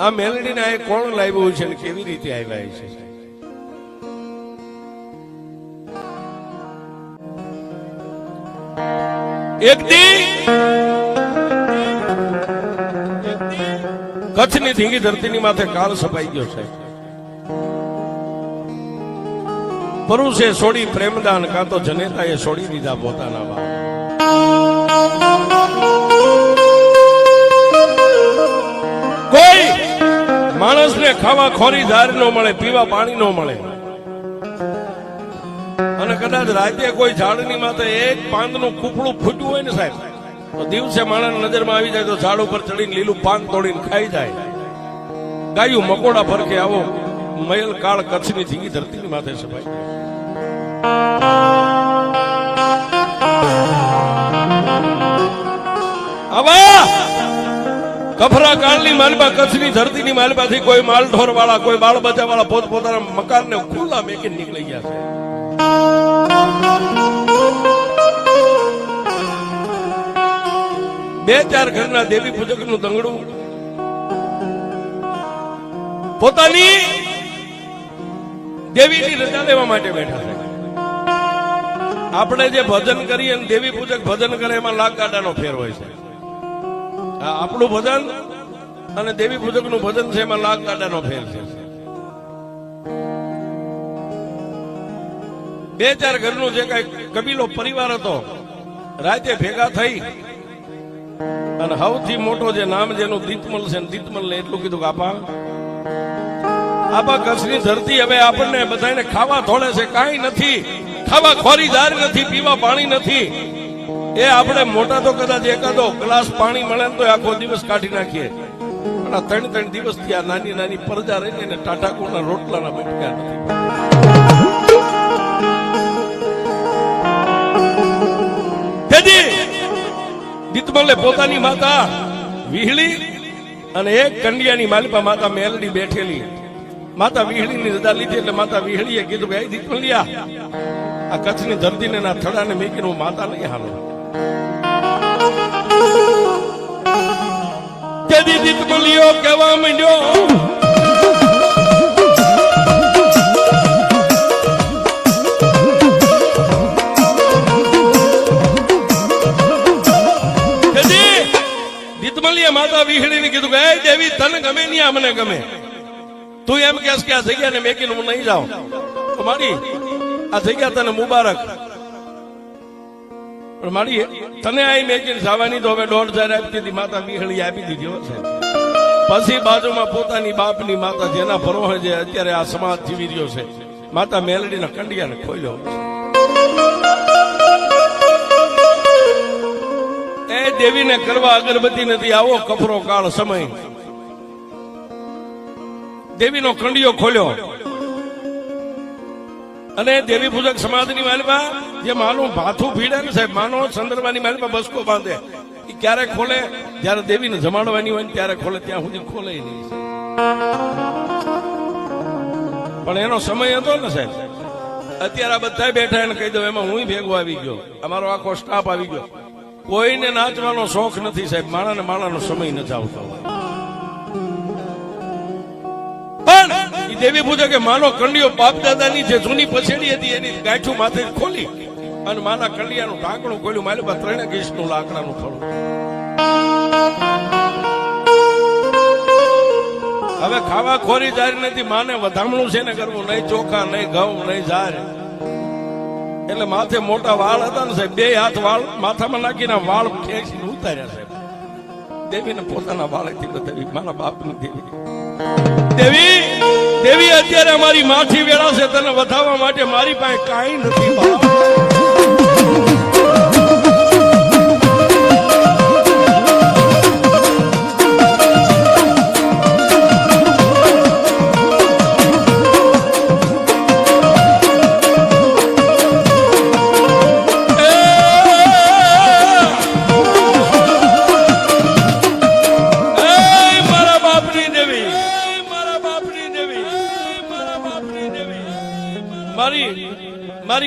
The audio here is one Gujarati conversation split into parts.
આ મેલડીને આ કોણ લાવ્યું છે ને કેવી રીતે આવ્યા છે? એક દી કચ્છની ધીંગી ધરતીની માથે કાળ સપાઈ ગયો છે. પરુષે છોડી પ્રેમદાન, કાં તો જનેતાએ છોડી દીધા પોતાના બાપ. માણસને ખાવા ખોરી ધાર ન મળે, પીવા પાણી ન મળે. અને કદાચ રાતે કોઈ ઝાડની માથે એક પાંદનું કૂપડું ફૂટ્યું હોય ને સાહેબ, તો દિવસે માણસ નજરમાં આવી જાય તો ઝાડ ઉપર ચડીને લીલું પાન તોડીને ખાઈ જાય. ગાયું મકોડા ફરકે આવો, મયલ કાળ કચ્છની ધીંગી ધરતીની માથે સભાઈ કફરા કાળની માલબા, કચ્છની ધરતીની માલબાથી કોઈ માલઢોર વાળા કોઈ બાળ બચા વાળા પોત પોતાના મકાનને ખુલ્લા મેકીને નીકળી ગયા છે. બે ચાર ઘરના દેવી પૂજકનું દંગડું. પોતાની દેવીની રજા લેવા માટે બેઠા છે. આપણે જે ભજન કરીએ દેવી પૂજક ભજન કરે એમાં લાખ ગાડાનો ફેર હોય છે. આપણું ભજન અને દેવી પૂજકનું ભજન છે, એમાં લાખ ગાડાનો ફેર છે. બે ચાર ઘરનું જે કઈ કબીલો પરિવાર હતો, રાતે ભેગા થઈ અને સૌથી મોટો જે નામ જેનું દીતમલ છે દીતમલ ને એટલું કીધું કે, આપા આપા કચ્છની ધરતી હવે આપણને બધાને ખાવા થોડે છે, કાંઈ નથી. ખાવા ખોરીદાર નથી, પીવા પાણી નથી. એ આપણે મોટા તો કદાચ એકાદો ગ્લાસ પાણી મળે તો આખો દિવસ કાઢી નાખીએ. પણ આ ત્રણ ત્રણ દિવસથી આ નાની નાની પરજા રહીને એને ટાટાકુના રોટલાના બટક્યા નથી. દીતમલે પોતાની માતા વિહળી અને એક કંડિયાની માલિપા માતા મેલડી બેઠેલી. માતા વિહળીની રજા લીધી એટલે માતા વિહળીએ કીધું કે "એ દીતમલિયા આ કચ્છની ધરતીને ના થડાને મેકીને હું માતા નહીં હાલો. તેથી દીતમલિયો કહેવા માંડ્યો. માતા વિહળીને કીધું કે, "એ દેવી, તને ગમે નહીં, આ મને ગમે. તું એમ કેસ કે આ જગ્યાને મેકીને હું નહીં જાઉં. મારી, આ જગ્યા તને મુબારક. પણ મારી તને આ મેચિન સાવાની તો હવે દોઢ હજાર આપી દીધી, માતા વિહળી આપી દીધી, હો છે પછી બાજુમાં પોતાની બાપની માતા, જેના ભરોહે જે અત્યારે આ સમાજ જીવી રહ્યો છે, માતા મેલડીના કંડિયાને ખોલ્યો એ દેવીને કરવા અગરબત્તી નથી, આવો કફરો કાળ સમય. દેવીનો કંડિયો ખોલ્યો. અને દેવી પૂજક સમાજની મહેલમાં જે માનું ભાથું ભીડે ને સાહેબ માનો ચંદ્રમાની મહેલમાં બસકો બાંધે એ ક્યારે ખોલે? જ્યારે દેવીને જમાડવાની હોય ને ત્યારે ખોલે, ત્યાં સુધી ખોલે નહીં. પણ એનો સમય હતો ને સાહેબ, અત્યારે આ બધા બેઠા એને કહી દઉં, એમાં હું ભેગો આવી ગયો. અમારો આખો સ્ટાફ આવી ગયો. કોઈને નાચવાનો શોખ નથી સાહેબ, માણાને માણાનો સમય નથી આવતો. દેવી પૂજા કે માનો કંડિયો બાપ દાદાની જે જૂની પછેડી હતી એની ગાંઠું માથે ખોલી અને માના કંડિયાનું ઢાંકણું ખોલ્યું, મારી બા ત્રણે ગીસનું લાકડાનું ફળું. હવે ખાવા ખોરી જારી નથી, માને વધામણું છે ને કરવું, નહીં ચોખા, નહીં ઘઉં, નહીં જાર. એટલે માથે મોટા વાળ હતા ને સાહેબ, બે હાથ વાળ માથામાં નાખીને વાળ ખેંચીને ઉતાર્યા સાહેબ. દેવીને પોતાના વાળેથી બતાવી, મારા બાપની દેવી. દેવી દેવી અત્યારે અમારી માઠી વેળા છે તને વધાવવા માટે મારી પાસે કાંઈ નથી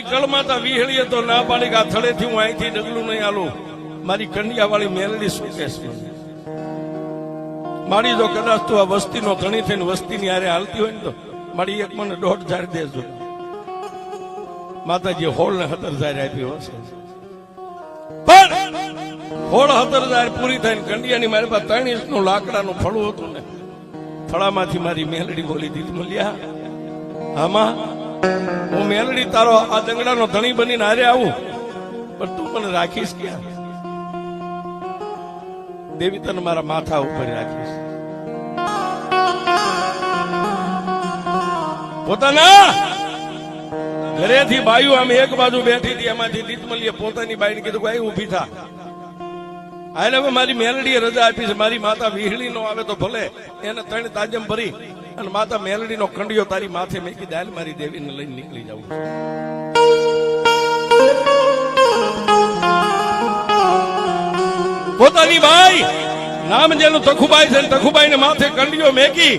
કળમાતા વિહળીએ તો ના પાડી કે આ થળેથી હું અહીંથી ડગલું નહીં આલું. મારી કંડિયા વાળી મેલડી શું કહેશે મારી જો કદાચ તું આ વસ્તીનો ધણી થઈને વસ્તીની આરે હાલતી હોય ને તો મારી એક મને દોઢ ઝાડ દેજો. માતાજી હોળ ને હતર હજાર આપી હશે પણ હોળ હતર હજાર પૂરી થઈને કંડિયાની મારી પાસે ત્રણ ઇંચનું લાકડાનું ફળું હતું ને. ફળામાંથી મારી મેલડી બોલી દીધી મળ્યા આમાં હું મેલડી તારો આ દંગડાનો ધણી બનીને હારે આવું. પણ તું મને રાખીશ ક્યાં? દેવી તને મારા માથા ઉપર રાખીશ. પોતાના ઘરેથી બાયુ આમ એક બાજુ બેઠી હતી, એમાંથી દીતમલીએ પોતાની બાઈને કીધું કે અહીં ઊભી થા. આને હવે મારી મેલડીએ રજા આપી છે, મારી માતા વીહળી નો આવે તો ભલે, એને ત્રણ તાજમ ભરી. અને માતા મેલડી નો કંડિયો તારી માથે મેકી દાલ મારી દેવીને લઈને નીકળી જાઉં પોતાની ભાઈ નામ જેનું તખુબાઈ છે, ને તખુબાઈને માથે કંડિયો મેકી,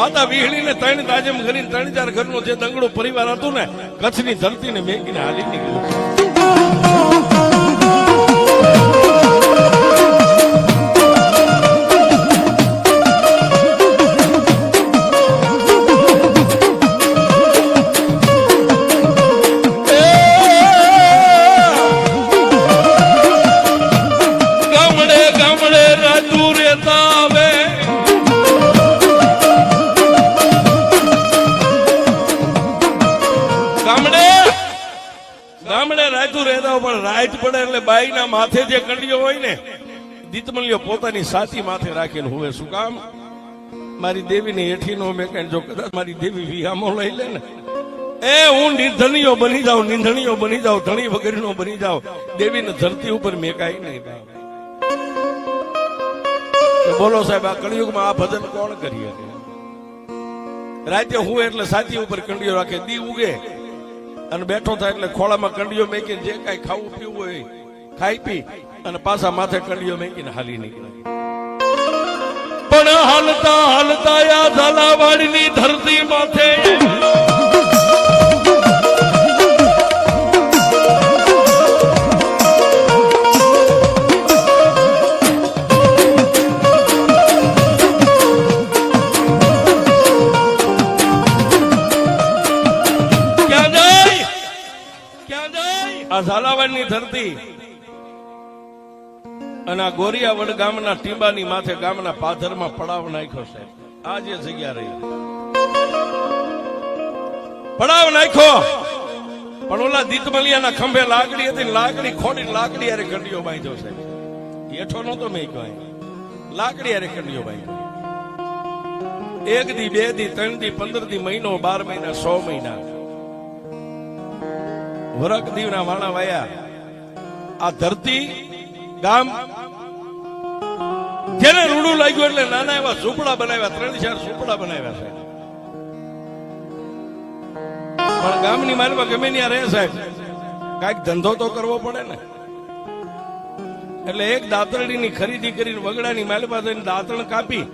માતા વીહળીને ત્રણ તાજમ કરીને ત્રણ ચાર ઘરનો જે દંગડો પરિવાર હતું ને, કચ્છની ધરતી ને મેકીને હાલી નીકળ્યું બાઈના માથે જે કંડિયો હોય ને દીતમલ્યો પોતાની સાચી માથે રાખીને હું શું કામ? મારી દેવીની હેઠીનો મેં કઈ જો કદાચ મારી દેવી વિહામો લઈ લે ને. એ, હું નિર્ધનીઓ બની જાઉં, નિંધણીઓ બની જાઉં, ધણી વગરનો બની જાઉં. દેવીને ધરતી ઉપર મેકાય નહીં બોલો સાહેબ, આ કળિયુગમાં આ ભજન કોણ કરી શકે? રાતે હું એટલે સાચી ઉપર કંડિયો રાખે, દી ઉગે. અને બેઠો થાય એટલે ખોળામાં કંડિયો મેકીને જે કાંઈ ખાવું પીવું હોય ખાઈ પી અને પાછા માથે કંડિયો મેકીને હાલી નીકળે. પણ હાલતા હાલતા આ ઝાલાવાડની ધરતી માથે આ ઝાલાવાડની ધરતી અને આ ગોરિયાવડ ગામના ટીંબાની માથે ગામના પાથરમાં પડાવ નાખ્યો છે. આ જે જગ્યા રહી. પડાવ નાખ્યો. પણ ઓલા દીતમલિયાના ખંભે લાકડી હતી લાકડી ખોડી લાકડી અરે કંડીઓ બાંધ્યો છે. હેઠો નતો મેં કહ્યું લાકડી અરે કંડીઓ બાંધ્યો. એક દી, બે દી, ત્રણ દી, પંદર દી, મહિનો, બાર મહિના, સો મહિના. વરક દીવના વાણા વાયા. આ ધરતી ગામ. જેને રૂડું લાગ્યું એટલે નાના એવા ઝૂંપડા બનાવ્યા, ત્રણ ચાર ઝૂંપડા બનાવ્યા છે પણ ગામની માલમાં ગમે ત્યાં રહે સાહેબ. કાંઈક ધંધો તો કરવો પડે ને. એટલે એક દાતરડીની ખરીદી કરીને વગડાની માલમાં જઈને દાંતણ કાપી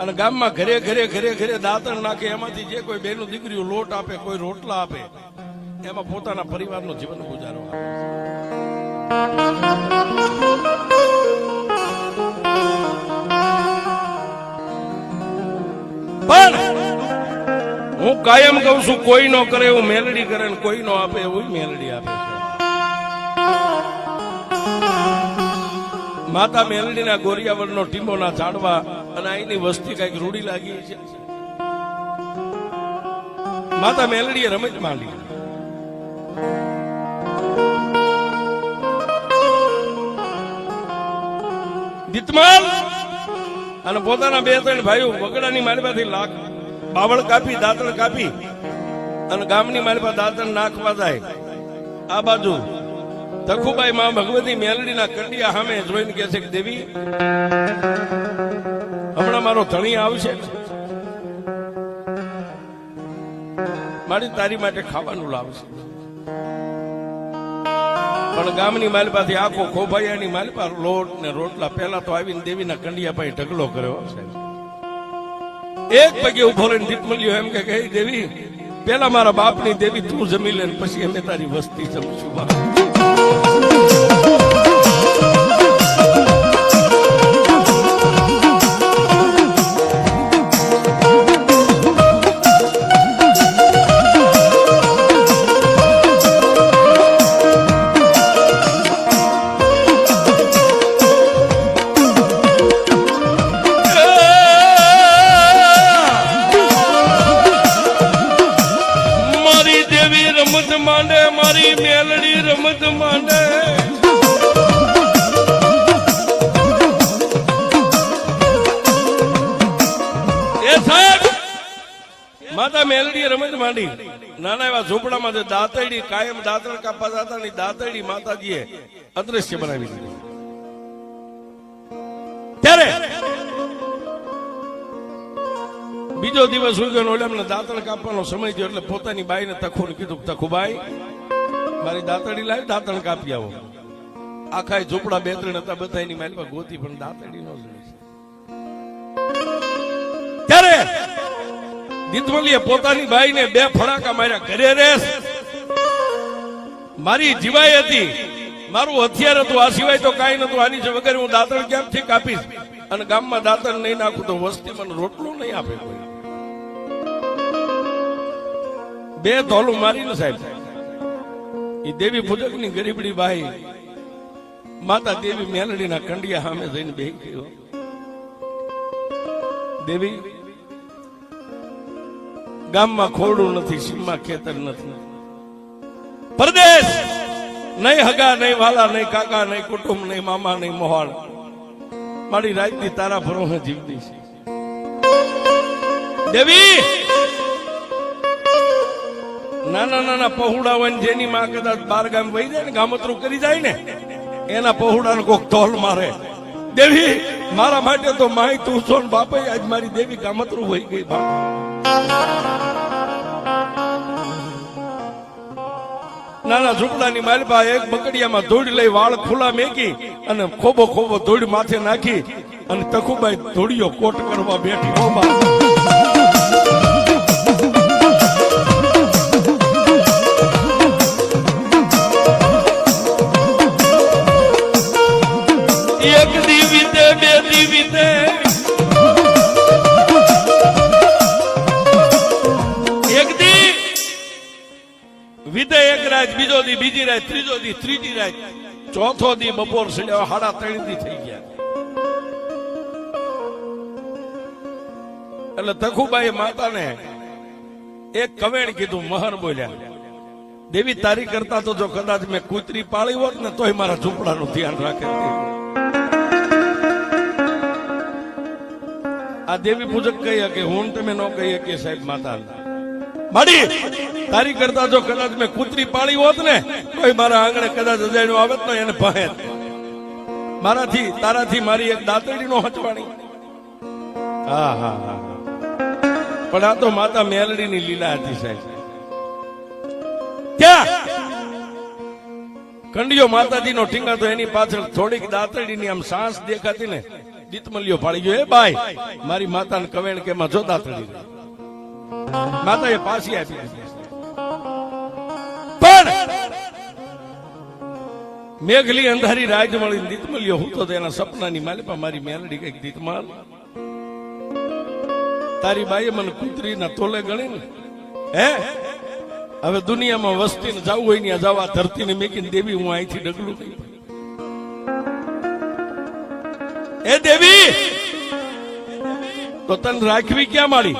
અને ગામમાં ઘરે ઘરે ઘરે ઘરે દાંતણ નાખે. એમાંથી જે કોઈ બેનું દીકરીઓ લોટ આપે, કોઈ રોટલા આપે, એમાં પોતાના પરિવારનું જીવન ગુજારો પણ હું કાયમ કહું છું, કોઈ નો કરે એવું મેલડી કરે ને કોઈ નો આપે એવું મેલડી આપે છે. માતા મેલડીના ગોરિયાવળનો ટીંબોના ઝાડવા અને અહીંની વસ્તી કંઈક રૂડી લાગી છે. માતા મેલડીએ રમત માંડી. દીતમાલ અને પોતાના બે ત્રણ ભાઈઓ વગડાની માલમાંથી લાખ, બાવળ કાપી, દાંતણ કાપી અને ગામની માલપા દાંતણ નાખવા જાય. આ બાજુ તખુબાઈ માં ભગવતી મેલડીના કંડિયા સામે જોઈને કહે છે કે, દેવી, હમણાં મારો ધણી આવશે. મારી તારી માટે ખાવાનું લાવશે. પણ ગામની માલપાથી આખો ખોભાઈયાની માલપા લોટ ને રોટલા. પહેલા તો આવીને દેવીના કંડિયા પાસે ઢગલો કર્યો એક પગે ઊભો રહીને દીપમલ્યો એમ કે કહી દેવી, પેલા મારા બાપની દેવી તું જમી લે પછી અમે તારી વસ્તી જમશું. માતા મેલડી રમત માંડી. નાના એવા ઝૂંપડામાં જે દાંતડી કાયમ દાંતણ કાપવા જતા ની દાંતડી માતાજીએ અદ્રશ્ય બનાવી દીધી. ત્યારે બીજો દિવસ ઉગ્યો ને ઓલામને દાંતણ કાપવાનો સમય થયો એટલે પોતાની બાઈને તખુને કીધું તખુબાઈ મારી દાંતડી લાવી દાંતણ કાપી આવો. આખા ઝૂંપડા બે ત્રણ હતા બધા એની પાસે ગોતી, પણ દાંતડી નો ત્યારે દીતમલીએ પોતાની બાઈને બે ફડાકા માર્યા. ઘરે રેસ. મારી જીવાય હતી. મારું હથિયાર હતું. આ સિવાય તો કાંઈ નતું આની વગર હું દાંતણ ક્યાંથી કાપીશ? અને ગામમાં દાંતણ નહીં નાખું તો વસ્તી મને રોટલું નહીં આપે કોઈ. બે ધોલું મારીને સાહેબ. એ દેવી પૂજકની ગરીબડી બાઈ. માતા દેવી મેલડીના કંડિયા સામે જઈને બે ગયો દેવી ગામમાં ખોરડું નથી, સીમમાં ખેતર નથી. પરદેશ! નહીં હગા, નહીં વાલા, નહીં કાકા, નહીં કુટુંબ, નહીં મામા, નહીં મોહાળ મારી રાજની તારા ભરોસે જીવતી છે. દેવી! નાના નાના પહોળા હોય જેની માં કદાચ બાર ગામ વહી જાય ને ગામતરું કરી જાય ને, એના પહોળાને કોક તોલ મારે. દેવી! મારા માટે તો માય તું સોન બાપે આજ મારી દેવી ગામતરું હોય ગઈ બા નાના ઝૂંપડાની માલપા એક બકડિયામાં ધૂળ લઈ વાળ ખુલ્લા મેકી અને ખોબો ખોબો ધૂળ માથે નાખી અને તખુબાઈ ધૂળિયો કોટ કરવા બેઠી. વીતે એક રાત, બીજો દી, બીજી રાત, ત્રીજો દી, ત્રીજી રાત, ચોથો દી બપોર સાડા ત્રણ દી થઈ ગયા. એટલે તખુબાઈ માતાને એક કવેણ કીધું મહર બોલ્યા, દેવી, તારી કરતા તો જો કદાચ મેં કૂતરી પાળી હોત ને, તોય મારા ઝૂંપડાનું ધ્યાન રાખે. આ દેવી પૂજક કહી કે, હું તમે ન કહી કે સાહેબ માતા માડી, તારી કરતા જો કદાચ મેં કૂતરી પાળી હોત ને, તોય મારા આંગણે કદાચ અજાણ્યું આવત ને એને પહે મારાથી, તારાથી મારી એક દાતડી નો હચવાણી. હા હા હા પણ આ તો માતા મેલડીની લીલા હતી સાહેબ. ક્યાં? કંડિયો માતાજીનો ઠીંગા તો એની પાછળ થોડીક દાંતડીની આમ સાંસ દેખાતી ને, દીતમલિયો પાડી ગયો. એ બાય મારી માતાને કવેણ કે માં જો દાતડી માતાએ પાછી આપી. પણ મેઘલી અંધારી રાજ મળી દીતમલિયો હું તો તેના સપનાની માલિપા મારી મેલડી કંઈક દીતમાલ તારી બાઈએ મને કૂતરીના તોલે ગણી ને હે? હવે દુનિયામાં વસ્તીને જવું હોય ને જવા ધરતીને મેકીને દેવી, હું અહીંથી ડગલું એ દેવી! તો રાખવી ક્યાં મારી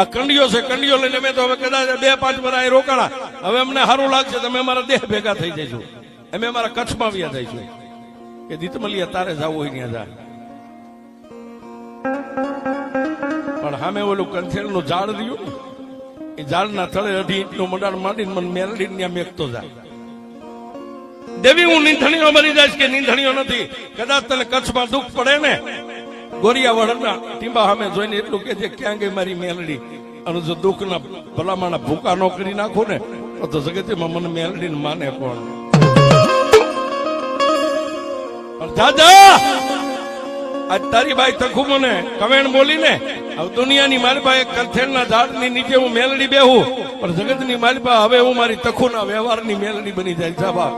આ કંડિયો છે કંડિયો લઈને મેં તો હવે કદાચ બે પાંચ વરા રોકાણા. હવે અમને સારું લાગશે, તમે અમારા દેહ ભેગા થઈ જઈશું અમે અમારા કચ્છમાં આવ્યા જઈશું. કે દીતમલિયા તારે જવું હોય ત્યાં જા. પણ સામે ઓલું કંથેરનું ઝાડ રહ્યું ને, એ ઝાડના થળે અઢી ઇંચનું મંડાણ માંડીને મને મેલડી ત્યાં મેકતો જાય દેવી, હું નીંધણીઓ બની જાય કે નીંધણીઓ નથી? કદાચ તને કચ્છમાં દુઃખ પડે ને ગોરિયા વડના ટીંબા સામે જોઈને એટલું કે છે, ક્યાં ગઈ મારી મેલડી? અને જો દુઃખના ભલામાના ભૂકા નો કરી નાખો ને, તો જગતમાં મને મેલડીને માને કોણ? દાદા! આજ તારી બાઈ તખુ મને કવેણ બોલીને હવે દુનિયાની માલિપા એક કંથેરના ઝાડની નીચે હું મેલડી બેહું, પણ જગતની માલિપા હવે હું મારી તખુના વ્યવહારની મેલડી બની જાય. સાબા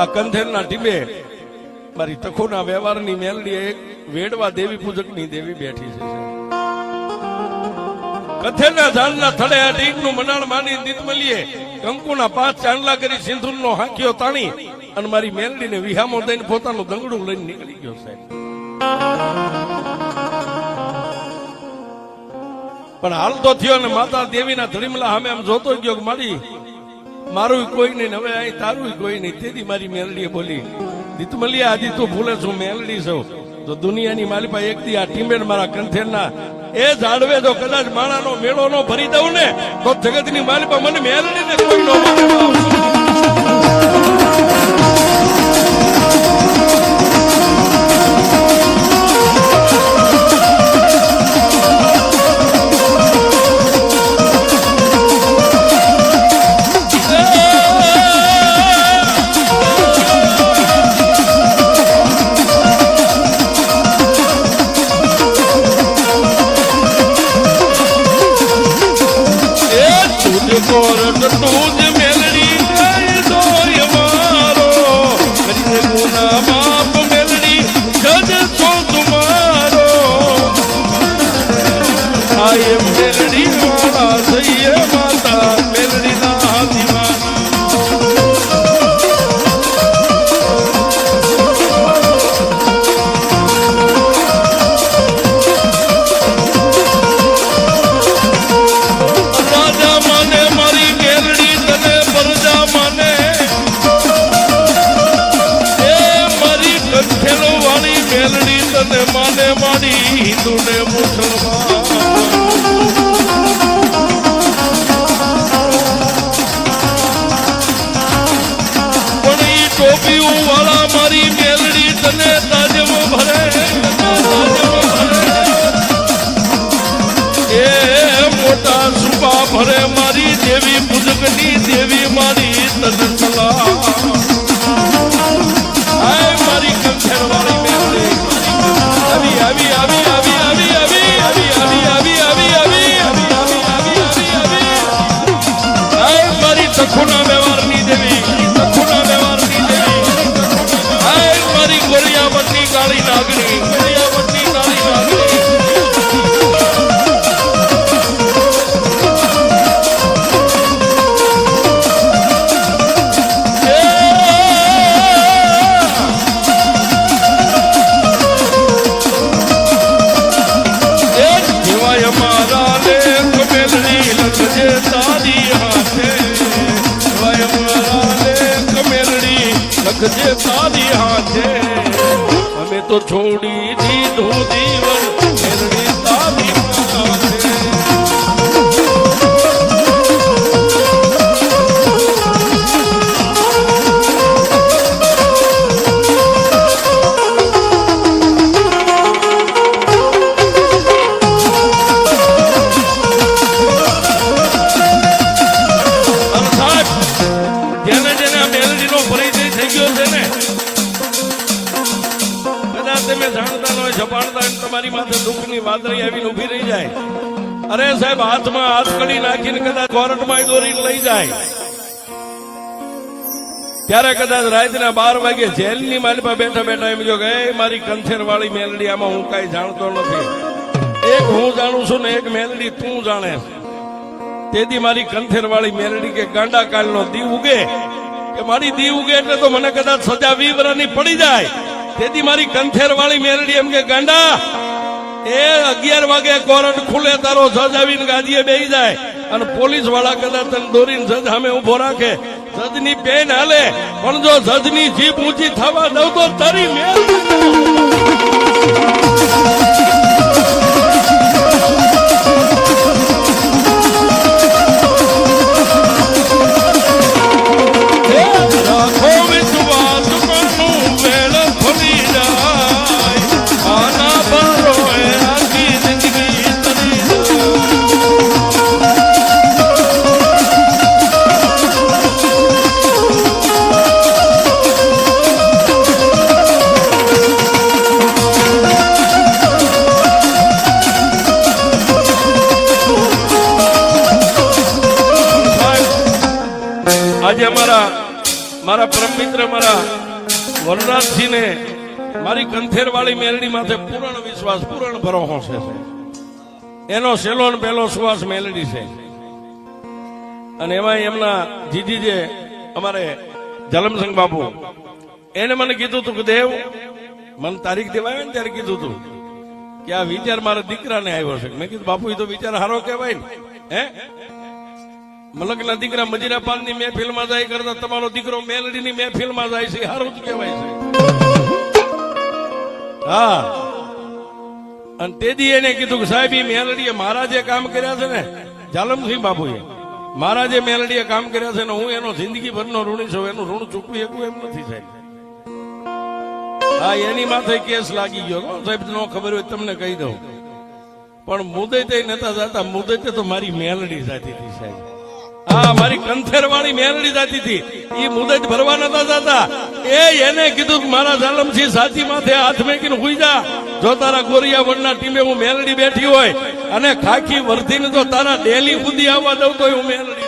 આ કંથેરના ટીબે મારી તખુના વ્યવહારની મેલડી વેડવા દેવી પૂજકની દેવી બેઠી છે કથેરના ઝાડના થડે આ ડીકનું મનાણ માની દીતમલીએ કંકુના પાંચ ચાંદલા કરી સિંધુરનો હાંક્યો તાણી, અને મારી મેલડીને વિહામો દઈને પોતાનું દંગડું લઈને નીકળી ગયો, સાહેબ. પણ હાલ તો થયો ને માતા દેવીના ધડીમલા સામે આમ જોતો ગયો મારી, મારું કોઈ નહીં હવે અહીં તારું કોઈ નહીં. તેથી મારી મેલડીએ બોલી દીતમલિયા આજી તું ભૂલે છું, મેલડી છું. તો દુનિયાની મારી પાસે એક દી આ ટીમેટ મારા કંઠેરના. એ જાડવે જો કદાચ માણાનો મેળો નો ભરી દઉં ને, તો જગતની ની માલિપા મને મેલડી ને કોઈ નો for the truth. do Thank you. તો છોડી દીધું દીવન. કોર્ટમાં દોરીને લઈ જાય. ત્યારે કદાચ રાતના બાર વાગે જેલની માલિપા બેઠા બેઠા એમ જો કે "એ, મારી કંથેર વાળી મેલડી આમાં હું કઈ જાણતો નથી. એક હું જાણું છું ને એક મેલડી તું જાણે. તેથી મારી કંથેર વાળી મેલડી કે ગાંડા કાલનો દીવ ઉગે. કે મારી દી ઉગે એટલે તો મને કદાચ સજા વીવરાની પડી જાય. તેથી મારી કંથેર વાળી મેલડી એમ કે ગાંડા એ અગિયાર વાગે કોરટ ખુલે તારો જજ આવીને ગાદીએ બેહી જાય. અને પોલીસવાળા કદાચ તને દોરીને જજ સામે ઊભો રાખે. જજની પેન હાલે, પણ જો જજની જીભ ઊંચી થવા દઉં તો તરી મેલ મારા પરમ મિત્ર મારા વરરાજસિંહને મારી કંથેર વાળી મેલડી માથે પૂરણ વિશ્વાસ, પૂરણ ભરોસો છે એનો સેલો ને પહેલો સુવાસ મેલડી છે. અને એમાં એમના જીજી જે અમારે જલમસંગ બાપુ, એને મને કીધું હતું કે દેવ, મને તારીખ દેવાય ને ત્યારે કીધું હતું કે આ વિચાર મારા દીકરાને આવ્યો છે. મેં કીધું, બાપુ એ તો વિચાર સારો કહેવાય ને. હે? મલકના દીકરા મજીરાપાલની મહેફિલમાં જાય કરતા તમારો દીકરો મેલડીની મહેફિલમાં જાય છે સારું જ કહેવાય છે. હા. અને તેદી એને કીધું કે સાહેબ મેલડીએ મારા જે કામ કર્યા છે ને જાલમસિંહ બાપુએ. મારા જે મેલડીએ કામ કર્યા છે ને, હું એનો જિંદગી ભરનો ઋણી છું, એનું ઋણ ચૂકવી શકું એમ નથી સાહેબ. હા, એની માથે કેસ લાગી ગયો. સાહેબ, ન ખબર હોય તમને કહી દઉં. પણ મુદતે નતા જતા, મુદતે તો મારી મેલડી જાતી હતી સાહેબ. હા મારી કંથેર વાળી જાતી હતી એ મુદત ભરવા નતા જતા. એ એને કીધું મારા જાલમસિંહ સાચી માથે હાથ મેકીને હુઈ જા. જો તારા ગોરિયા વડના ટીમે હું મેલડી બેઠી હોય અને ખાખી વર્ધીને તો તારા ડેલી સુધી આવવા દઉં તો હું મેલડી